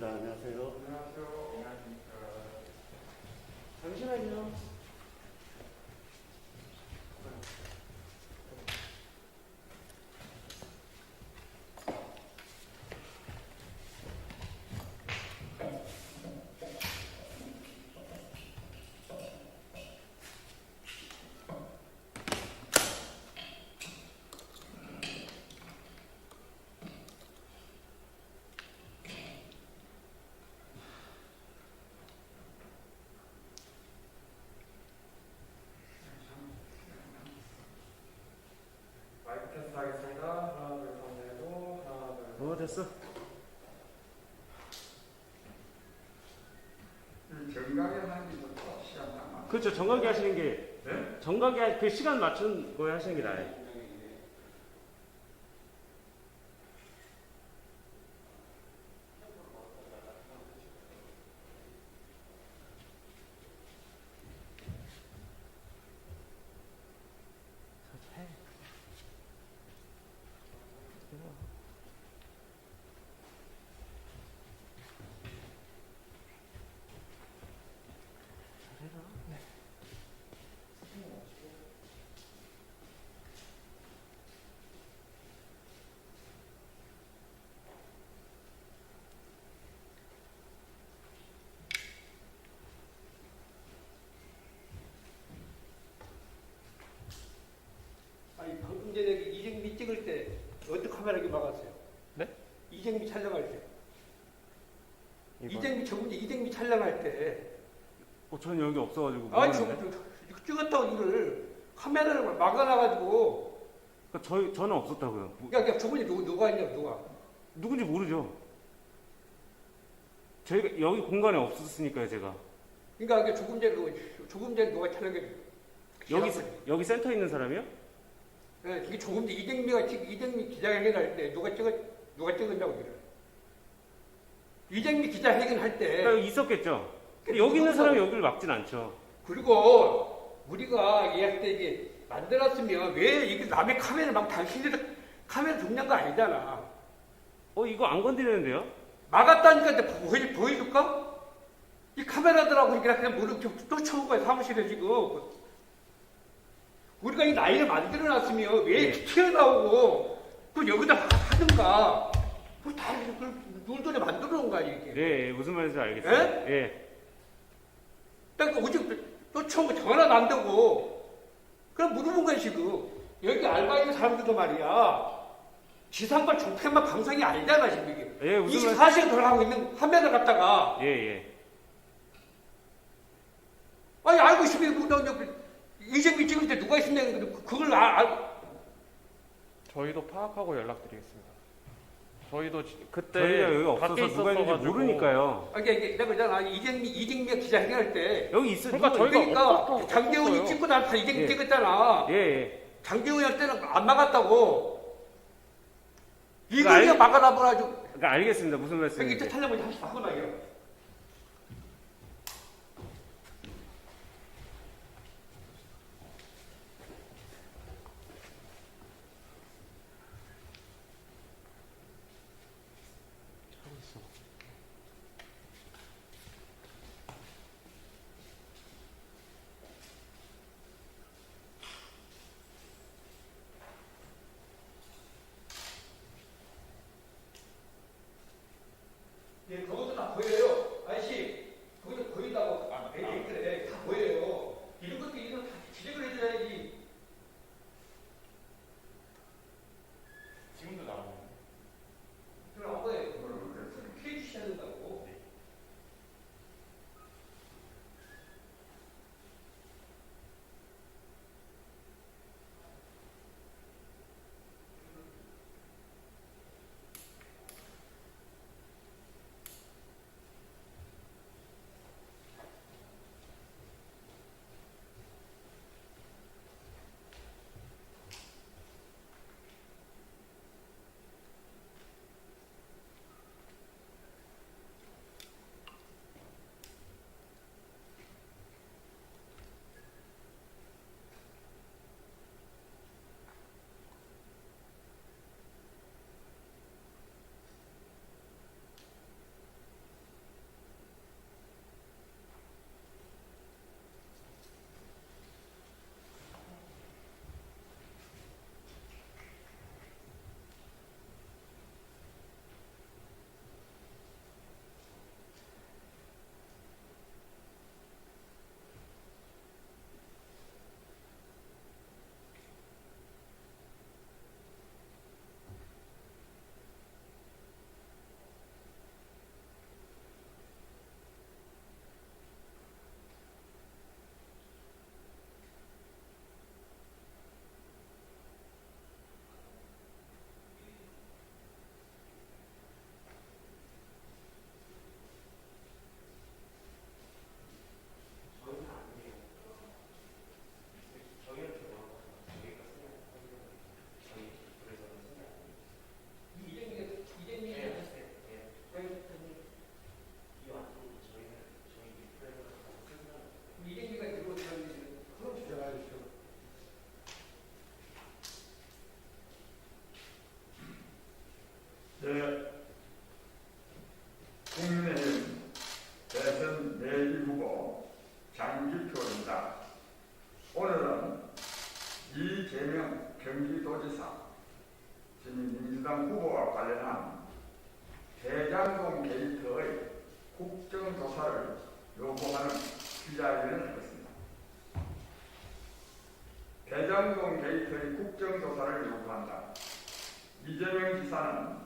반갑습니다. 안녕하세요. 안녕하세요. 안녕하십니까. 잠시만요. 마이크 테스트 하겠습니다. 하나, 둘, 셋, 내고 하나, 둘, 어, 됐어. 하는 게. 시간 딱 맞. 그렇죠. 정각이 하시는 게, 네? 정각이 하- 그 시간 맞춘 거에 하시는 게 나아요. 아니 방금 전에 그 이정미 찍을 때 카메라기 막았어요? 네? 이정미 촬영할 때. 이거? 이정미 저번에 이정미 촬영할 때. 어, 저는 여기 없어가지고. 아 저, 모르는데. 저, 이거 찍었다고 이를 카메라를 막아놔가지고. 그러니까 저희, 저는 없었다고요. 뭐, 야, 야 저번에 누구 누가 있냐 누가? 누군지 모르죠. 저희가 여기 공간에 없었으니까요, 제가. 그러니까 이게 조금 전에 누가- 조금 전에 누가 촬영해? 여기, 여기 센터에 있는 사람이요? 예, 이게 조금 전에 이정미가 찍 이정미 기자회견 할 때 누가 찍었 누가 찍었냐고 이래. 이정미 기자회견 할 때. 그러니까 여기 있었겠죠. 근데 여기 있는 사람이 여기를 막진 않죠. 그리고 우리가 예약 때 이게 만들었으면 왜 이게 남의 카메라 막 당신들 카메라 중요한 거 아니잖아. 어, 이거 안 건드리는데요? 막았다니까 내가 보여, 보여줄까? 이 카메라들하고 이게 그냥 무릎 또 쳐온 거야 사무실에 지금. 우리가 이 나이를 만들어 놨으면 왜 이렇게 튀어나오고 그 여기다 하든가 그다 눈소리 만들어 놓은 거 아니야 이게. 네, 예, 무슨 말인지 알겠어요. 예. 딱 오직 쫓아온 거 전화 안 되고 그럼 물어본 거야 지금 여기 알바 있는 사람들도 말이야 지상발 종편만 방송이 아니잖아 지금 이게 예, 무슨 말 24시간 돌아가고 있는 화면을 갖다가 예, 예. 아니 알고 있으면 너, 너, 이재미 찍을 때 누가 있었냐 그- 그걸 아, 아, 저희도 파악하고 연락드리겠습니다. 저희도 지- 그때 저희가 여기 없어서 밖에 누가 있는지 있었어가지고 모르니까요. 아니 이게 내가 그러잖아 이재미 이재미가 기자회견할 때 여기 있어. 그러니까 누가- 저희가 그러니까 없었어, 장재훈이 없었어요. 찍고 나서 이재미 예. 찍었잖아 예, 예. 장재훈이 할 때는 안 막았다고 이걸 그러니까 그냥 막아놔버려가지고 그러니까 알겠습니다. 무슨 말씀인지. 또 탈려보지 하지 마고 나요. 국정조사를 요구하는 기자회견을 했습니다. 대장동 게이트의 국정조사를 요구한다. 이재명 지사는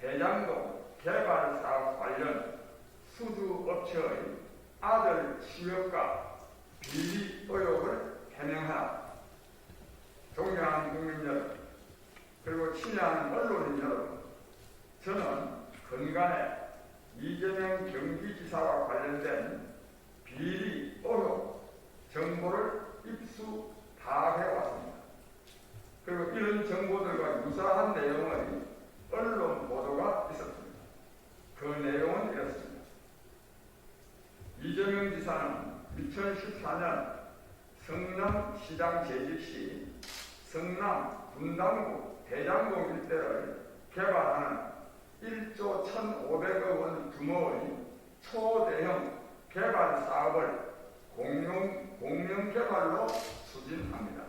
대장동 개발 사업 관련 수주업체의 아들 취업과 비리 의혹을 해명하라. 존경하는 국민 여러분, 그리고 친애하는 언론인 여러분, 저는 근간에 이재명 경기지사와 관련된 비리 의혹 정보를 입수 다 해왔습니다. 그리고 이런 정보들과 유사한 내용의 언론 보도가 있었습니다. 그 내용은 이렇습니다. 이재명 지사는 2014년 성남시장 재직 시 성남 분당구 대장동 일대를 개발하는 1조 1,500억 원 규모의 초대형 개발 사업을 공영, 공영 개발로 추진합니다.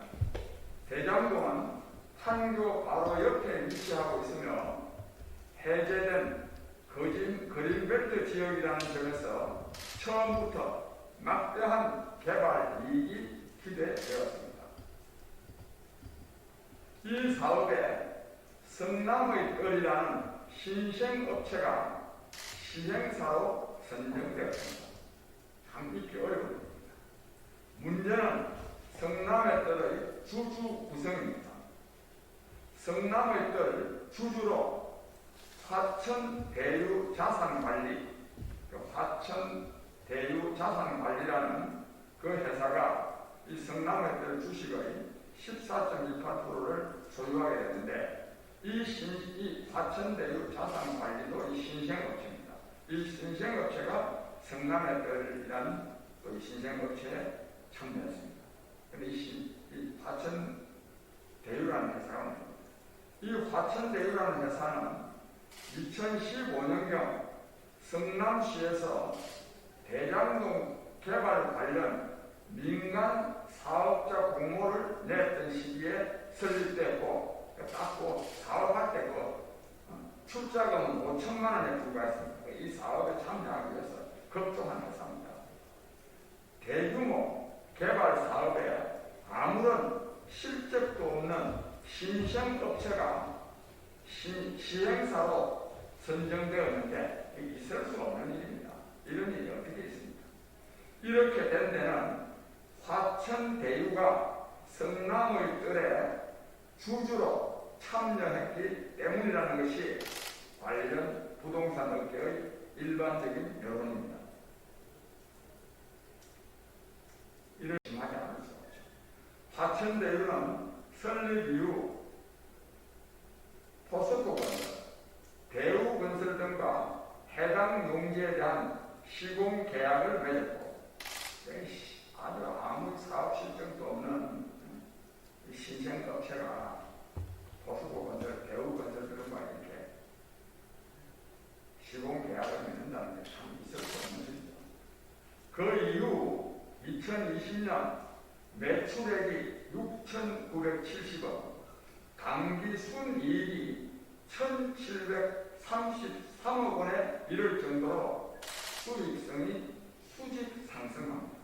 대장동은 판교 바로 옆에 위치하고 있으며 해제된 거진 그린벨트 지역이라는 점에서 처음부터 막대한 개발 이익이 기대되었습니다. 이 사업에 성남의 뜰이라는 신생업체가 시행사로 선정되었습니다. 참 잊기 어려운 일입니다. 문제는 성남의 뜰의 주주 구성입니다. 성남의 뜰 주주로 화천 대유 자산 관리, 그 화천 대유 자산 관리라는 그 회사가 이 성남의 뜰 주식의 14.28%를 소유하게 되는데 이, 신, 이 화천대유 자산관리도 이 신생업체입니다. 이 신생업체가 성남의 뜰이라는 또이 신생업체에 참여했습니다. 근데 이, 신, 이 화천대유라는 뭡니까? 이 화천대유라는 회사는 2015년경 성남시에서 대장동 개발 관련 민간 사업자 공모를 냈던 시기에 설립됐고 땄고 사업할 때그 어, 출자금은 5천만 원에 불과했습니다. 이 사업에 참여하기 위해서 걱정한 회사입니다. 대규모 개발 사업에 아무런 실적도 없는 신생업체가 신, 시행사로 선정되었는데 있을 수 없는 일입니다. 이런 일이 어떻게 있습니까? 이렇게 된 데는 화천대유가 성남의 뜰에 주주로 참여했기 때문이라는 것이 관련 부동산 업계의 일반적인 여론입니다. 이를 심하게 수 없죠. 화천대유는 설립 이후 포스코 건설, 대우건설 등과 해당 용지에 대한 시공 계약을 맺었고 아주 아무 사업 실정도 없는 이 신생업체가 포스코 건설, 대우건설 등과 이렇게 시공 계약을 맺는다는 게 참 있을 수 없는 일이죠. 그 이후 2020년 매출액이 6,970억, 당기 순이익이 1,733억 원에 이를 정도로 수익성이 수직 상승합니다.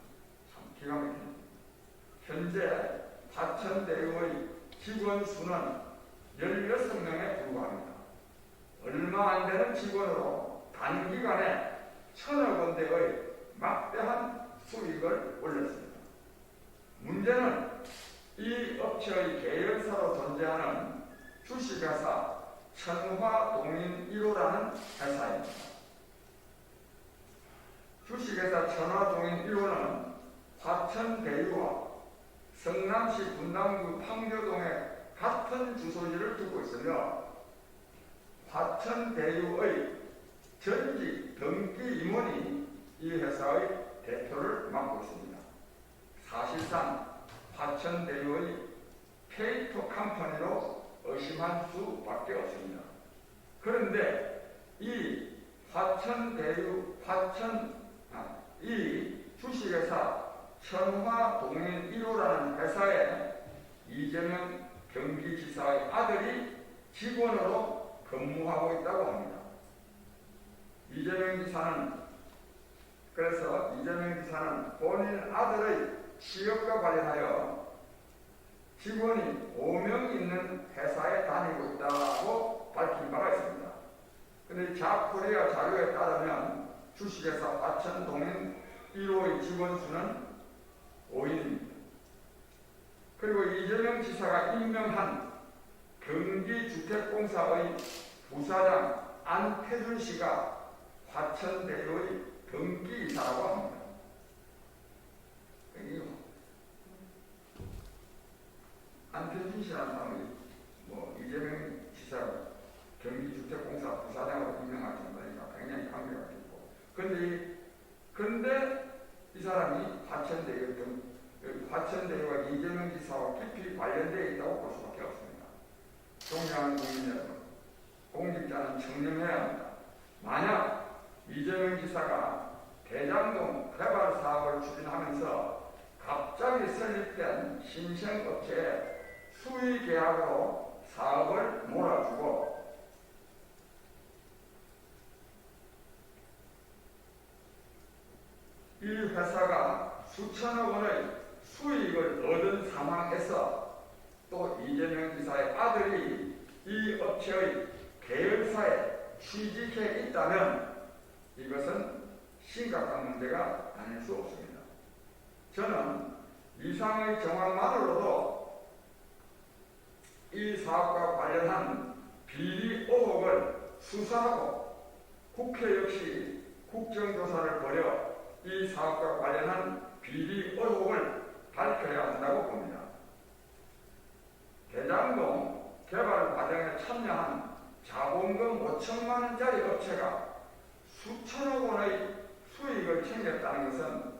참 기가 막힙니다. 현재 화천대유의 직원 수는 16명에 불과합니다. 얼마 안 되는 직원으로 단기간에 천억 원대의 막대한 수익을 올렸습니다. 문제는 이 업체의 계열사로 존재하는 주식회사 천화동인 1호라는 회사입니다. 주식회사 천화동인 1호는 화천 대유와 성남시 분당구 판교동에 같은 주소지를 두고 있으며 화천 대유의 전직 등기 임원이 이 회사의 대표를 맡고 있습니다. 사실상 화천 대유의 페이터 컴퍼니로 의심할 수밖에 없습니다. 그런데 이 화천 대유 화천 아, 이 주식회사 천화동인 1호라는 회사에 이재명 경기지사의 아들이 직원으로 근무하고 있다고 합니다. 이재명 지사는 그래서 이재명 지사는 본인 아들의 취업과 관련하여 직원이 5명 있는 회사에 다니고 있다고 밝힌 바가 있습니다. 근데 자코리아 자료에 따르면 주식회사 화천동인 1호의 직원 수는 5인입니다. 그리고 이재명 지사가 임명한 경기주택공사의 부사장 안태준 씨가 화천대유의 경기이사라고 합니다. 여기 안태준 씨라는 사람이 뭐 이재명 지사 경기주택공사 부사장으로 임명하지 않으니까 굉장히 관계가 깊고 근데 근데 이 사람이 화천대유 경 화천대유와 이재명 지사와 깊이 관련되어 있다고 볼 수밖에 없습니다. 존경하는 국민 여러분, 공직자는 청렴해야 합니다. 만약 이재명 지사가 대장동 개발 사업을 추진하면서 갑자기 설립된 신생업체에 수의 계약으로 사업을 몰아주고 이 회사가 수천억 원의 수익을 얻은 상황에서 또 이재명 지사의 아들이 이 업체의 계열사에 취직해 있다면 이것은 심각한 문제가 아닐 수 없습니다. 저는 이상의 정황만으로도 이 사업과 관련한 비리 의혹을 수사하고 국회 역시 국정조사를 벌여 이 사업과 관련한 비리 의혹을 밝혀야 한다고 봅니다. 대장동 개발 과정에 참여한 자본금 5천만 원짜리 업체가 수천억 원의 수익을 챙겼다는 것은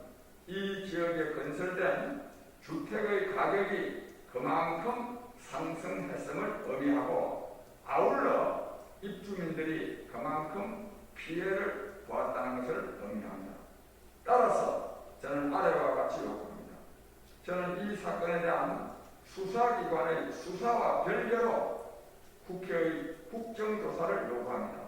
이 지역에 건설된 주택의 가격이 그만큼 상승했음을 의미하고 아울러 입주민들이 그만큼 피해를 보았다는 것을 의미합니다. 따라서 저는 아래와 같이 요구합니다. 저는 이 사건에 대한 수사기관의 수사와 별개로 국회의 국정조사를 요구합니다.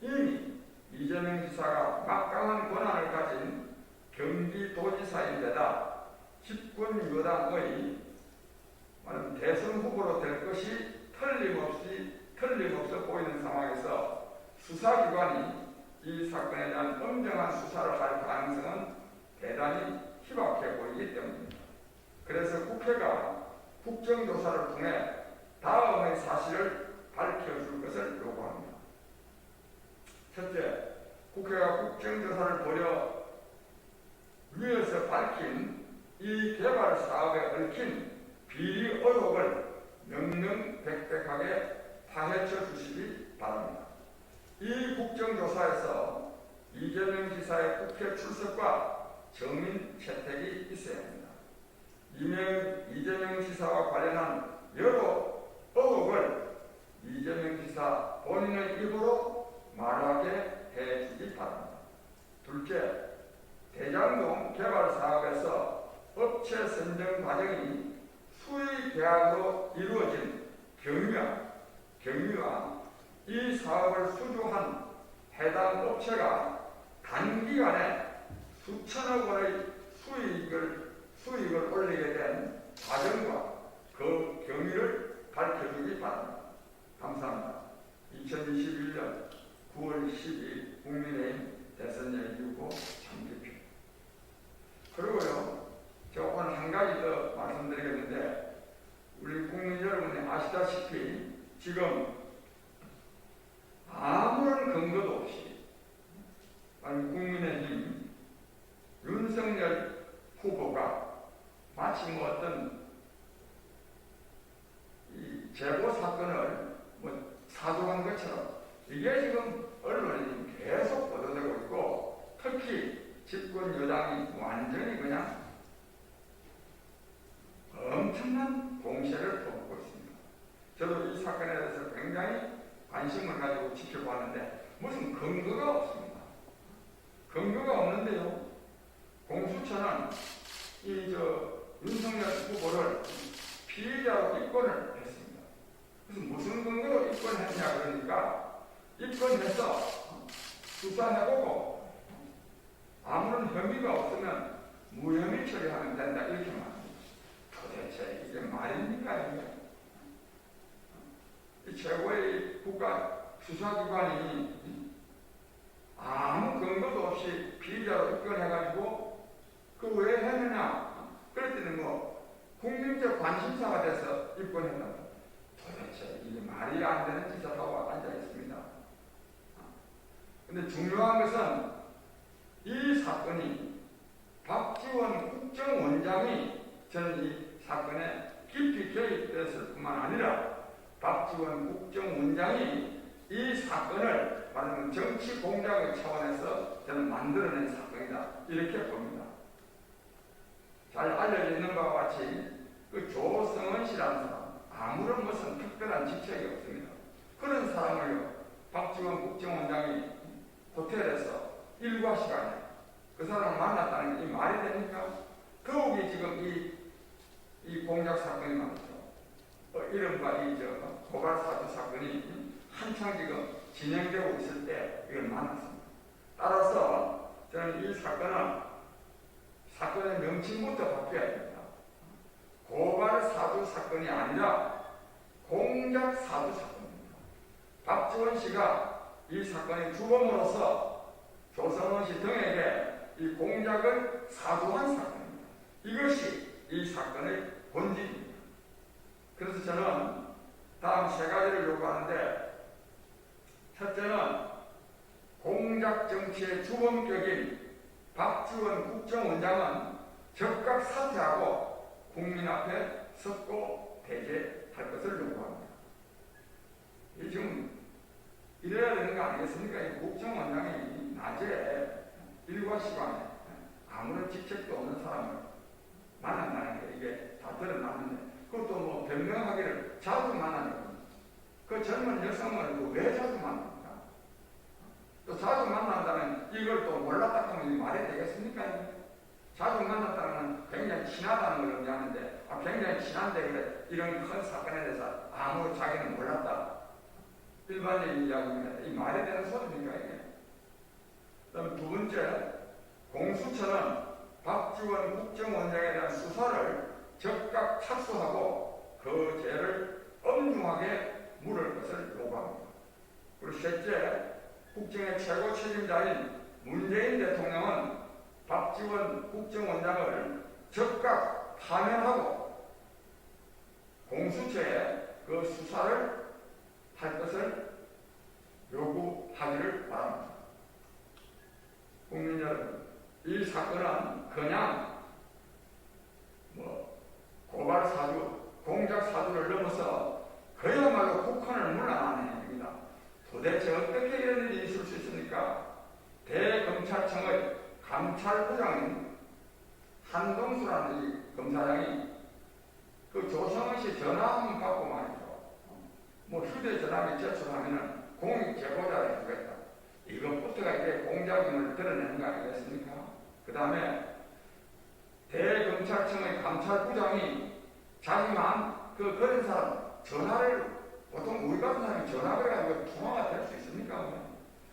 이미 이재명 지사가 막강한 권한을 가진 경기도지사인데다 집권 여당의 대선 후보로 될 것이 틀림없이 틀림없어 보이는 상황에서 수사기관이 이 사건에 대한 엄정한 수사를 할 가능성은 대단히 희박해 보이기 때문입니다. 그래서 국회가 국정조사를 통해 다음의 사실을 밝혀줄 것을 요구합니다. 첫째, 국회가 국정조사를 벌여 위에서 밝힌 이 개발 사업에 얽힌 비리 의혹을 명명백백하게 파헤쳐 주시기 바랍니다. 이 국정조사에서 이재명 지사의 국회 출석과 정인 채택이 있어야 합니다. 이명, 이재명 지사와 관련한 여러 의혹을 이재명 지사 본인의 입으로 말하게 해주기 바랍니다. 둘째, 대장동 개발 사업에서 업체 선정 과정이 수의 계약으로 이루어진 경유와, 경유와 이 사업을 수주한 해당 업체가 단기간에 수천억 원의 수익을 수익을 올리게 된 과정과 그 경위를 밝혀주기 바랍니다. 감사합니다. 2021년 9월 12일 국민의힘 대선 얘기고 참기표. 그리고요, 제가 한 가지 더 말씀드리겠는데, 우리 국민 여러분이 아시다시피 지금 아무런 근거도 없이 아니 국민의힘 윤석열 후보가 마치 뭐 어떤 이 제보 사건을 뭐 사주한 것처럼 이게 지금 언론에 지금 계속 보도되고 있고 특히 집권 여당이 완전히 그냥 공세를 펴고 있습니다. 저도 이 사건에 대해서 굉장히 관심을 가지고 지켜봤는데 무슨 근거가 없습니다. 근거가 없는데요. 공수처는 이 저 윤석열 후보를 피의자로 입건을 했습니다. 그래서 무슨 근거로 입건했냐 그러니까 입건해서 수사해보고 아무런 혐의가 없으면 무혐의 처리하면 된다 이렇게 말합니다. 도대체 이게 말입니까 이게? 이 최고의 국가 수사기관이 아무 근거도 없이 피의자로 입건해가지고 그 왜 했느냐? 그랬더니 뭐 국민적 관심사가 돼서 입건했다. 도대체 이게 말이 안 되는 짓을 하고 앉아 있습니다. 근데 중요한 것은 이 사건이 박지원 국정원장이 저는 이 사건에 깊이 개입됐을 뿐만 아니라 박지원 국정원장이 이 사건을 말하면 정치 공작의 차원에서 저는 만들어낸 사건이다. 이렇게 봅니다. 잘 알려져 있는 바와 같이 그 조성은 씨라는 사람 아무런 무슨 특별한 직책이 없습니다. 그런 사람을요 박지원 국정원장이 호텔에서 일과 시간에 그 사람을 만났다는 게이 말이 됩니까? 더욱이 지금 이, 이 공작 사건이 많죠. 어, 이른바 이 저 고발 사주 사건이 한창 지금 진행되고 있을 때 이걸 만났습니다. 따라서 저는 이 사건은 사건의 명칭부터 바뀌어야 됩니다. 고발 사주 사건이 아니라 공작 사주 사건입니다. 박지원 씨가 이 사건의 주범으로서 조성원 씨 등에게 이 공작을 사주한 사건입니다. 이것이 이 사건의 본질입니다. 그래서 저는 다음 세 가지를 요구하는데 첫째는 공작 정치의 주범격인 박지원 국정원장은 즉각 사퇴하고 국민 앞에 섰고 대제할 것을 요구합니다. 이 지금 이래야 되는 거 아니겠습니까? 이 국정원장이 낮에 일과 시간에 아무런 직책도 없는 사람을 만난다는 게 이게 다 드러나는데 그것도 뭐 변명하기를 자주 만나는. 그 젊은 여성을 그왜 자주 만납니까? 또 자주 만난다면 이걸 또 몰랐다 하면 말이 되겠습니까? 자주 만났다는 건 굉장히 친하다는 걸 의미하는데 아, 굉장히 친한데 그래 이런 큰 사건에 대해서 아무 자기는 몰랐다. 일반적인 이야기입니다. 이 말이 되는 소리입니까? 그다음 두 번째 공수처는 박지원 국정원장에 대한 수사를 적극 착수하고 그 죄를 엄중하게 물을 것을 요구합니다. 그리고 셋째, 국정의 최고 책임자인 문재인 대통령은 박지원 국정원장을 적극 파면하고 공수처에 그 수사를 할 것을 요구하기를 바랍니다. 국민 여러분, 이 사건은 그냥 뭐 고발 사주, 공작 사주를 넘어서 그야말로 국헌을 물러나는 행위입니다. 도대체 어떻게 이런 일이 있을 수 있습니까? 대검찰청의 감찰부장인 한동수라는 이 검사장이 그 조성은 씨 전화 한번 받고 말이죠. 뭐 휴대전화기 제출하면은 공익 제보자를 해주겠다. 이것부터가 이게 공작임을 드러내는 거 아니겠습니까? 그 다음에 대검찰청의 감찰부장이 자기만 그 그런 사람 전화를 보통 우리 같은 사람이 전화를 해가지고 통화가 될 수 있습니까?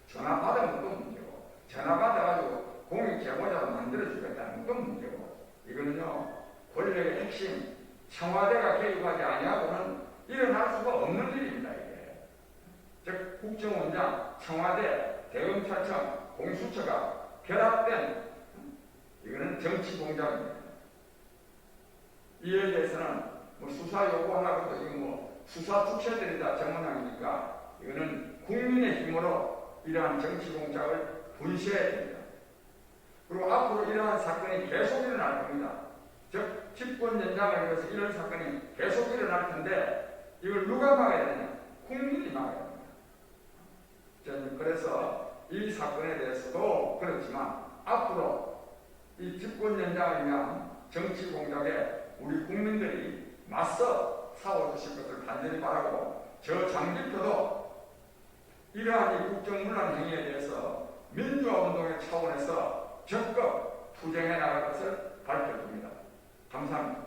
전화 받으면 또 문제고 전화 받아가지고 공익 제보자로 만들어주겠다는 건또 문제고 이거는요 권력의 핵심 청와대가 개입하지 아니하고는 일어날 수가 없는 일입니다 이게 즉 국정원장, 청와대, 대검찰청, 공수처가 결합된 이거는 정치 공작입니다. 이에 대해서는 뭐 수사 요구하라고 도 이거 뭐 수사 특채들이다 전문항이니까 이거는 국민의 힘으로 이러한 정치 공작을 분쇄해야 됩니다. 그리고 앞으로 이러한 사건이 계속 일어날 겁니다. 즉 집권 연장을 위해서 이런 사건이 계속 일어날 텐데 이걸 누가 막아야 되냐? 국민이 막아야 됩니다. 저는 그래서 이 사건에 대해서도 그렇지만 앞으로 연장을 위한 정치 공작에 우리 국민들이 맞서 싸워주실 것을 간절히 바라고 저 장기표도 이러한 이 국정문란 행위에 대해서 민주화운동의 차원에서 적극 투쟁해 나갈 것을 밝혀줍니다. 감사합니다.